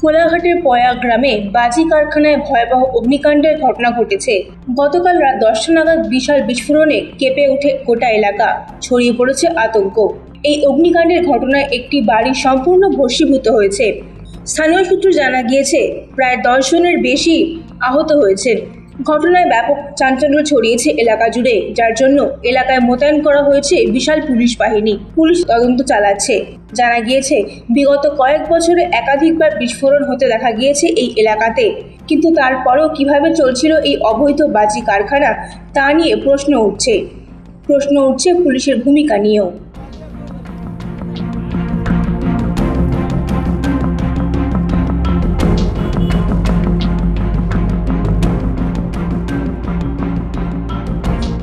কোলাঘাটের পয়া গ্রামে বাজি কারখানায় ভয়াবহ অগ্নিকাণ্ডের ঘটনা ঘটেছে। গতকাল রাত দশটা নাগাদ বিশাল বিস্ফোরণে কেঁপে উঠে গোটা এলাকা। ছড়িয়ে পড়েছে আতঙ্ক। এই অগ্নিকাণ্ডের ঘটনায় একটি বাড়ি সম্পূর্ণ ভস্মীভূত হয়েছে। স্থানীয় সূত্র জানা গিয়েছে, প্রায় দশ জনের বেশি আহত হয়েছেন। ঘটনায় ব্যাপক চাঞ্চল্য ছড়িয়েছে এলাকা জুড়ে, যার জন্য এলাকায় মোতায়েন করা হয়েছে বিশাল পুলিশ বাহিনী। পুলিশ তদন্ত চালাচ্ছে। জানা গিয়েছে, বিগত কয়েক বছরে একাধিকবার বিস্ফোরণ হতে দেখা গিয়েছে এই এলাকাতে। কিন্তু তারপরেও কীভাবে চলছিল এই অবৈধ বাজি কারখানা, তা নিয়ে প্রশ্ন উঠছে। প্রশ্ন উঠছে পুলিশের ভূমিকা নিয়েও।